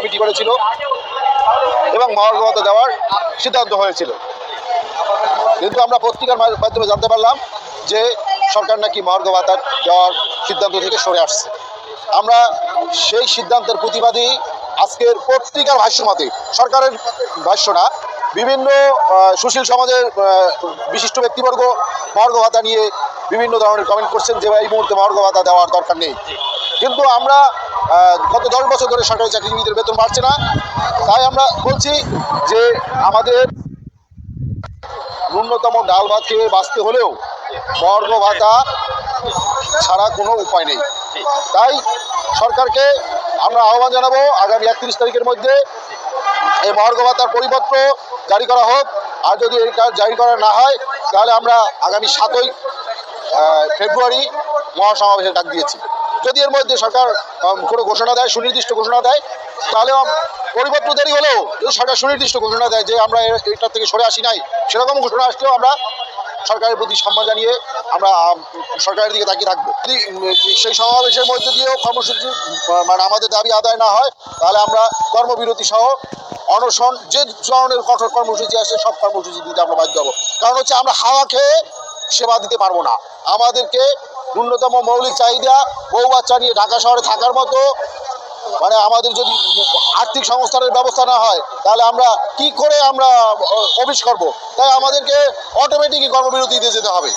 Committee করেছিল এবং মহার্ঘ ভাতা দেওয়ার সিদ্ধান্ত হয়েছিল। কিন্তু আমরা পত্রিকার মাধ্যমে জানতে পারলাম যে সরকার নাকি মহার্ঘ ভাতা দেওয়ার সিদ্ধান্ত থেকে সরে আসছে। আমরা সেই সিদ্ধান্তের প্রতিবাদী আজকের পত্রিকার ভাষ্য মতে সরকারের ভাষ্য না, বিভিন্ন সুশীল সমাজের বিশিষ্ট ব্যক্তিবর্গ মহার্ঘ ভাতা নিয়ে বিভিন্ন ধরনের কমেন্ট করছেন যে এই মুহূর্তে মহার্ঘ ভাতা দেওয়ার দরকার নেই। কিন্তু আমরা গত দশ বছর ধরে সরকারি চাকরিজীবীদের বেতন বাড়ছে না। তাই আমরা বলছি যে আমাদের ন্যূনতম ডাল ভাত খেয়ে বাঁচতে হলেও বর্গ ভাতা ছাড়া কোনো উপায় নেই। তাই সরকারকে আমরা আহ্বান জানাব আগামী একত্রিশ তারিখের মধ্যে এই মহার্ঘ ভাতার পরিপত্র জারি করা হোক। আর যদি এটা জারি করা না হয়, তাহলে আমরা আগামী সাতই ফেব্রুয়ারি মহাসমাবেশের ডাক দিয়েছি। যদি এর মধ্যে সরকার কোনো ঘোষণা দেয়, সুনির্দিষ্ট ঘোষণা দেয়, তাহলে পরিবর্তন দেরি হলেও যদি সরকার সুনির্দিষ্ট ঘোষণা দেয় যে আমরা এ- এটা থেকে সরে আসি নাই, সেরকম ঘোষণা আসলেও আমরা সরকারের প্রতি সম্মান জানিয়ে আমরা সরকারের দিকে তাকিয়ে থাকব। যদি সেই সমাবেশের মধ্যে দিয়েও কর্মসূচি মানে আমাদের দাবি আদায় না হয়, তাহলে আমরা কর্মবিরতি সহ অনশন, যে ধরনের কঠোর কর্মসূচি আছে সব কর্মসূচি দিতে আমরা বাধ্য হব। কারণ হচ্ছে আমরা হাওয়া খেয়ে সেবা দিতে পারব না। আমাদেরকে ন্যূনতম মৌলিক চাহিদা বউ বাচ্চা নিয়ে ঢাকা শহরে থাকার মতো মানে আমাদের যদি আর্থিক সংস্থানের ব্যবস্থা না হয়, তাহলে আমরা কি করে আমরা অফিস করব? তাই আমাদেরকে অটোমেটিকই কর্মবিরতিতে যেতে হবে।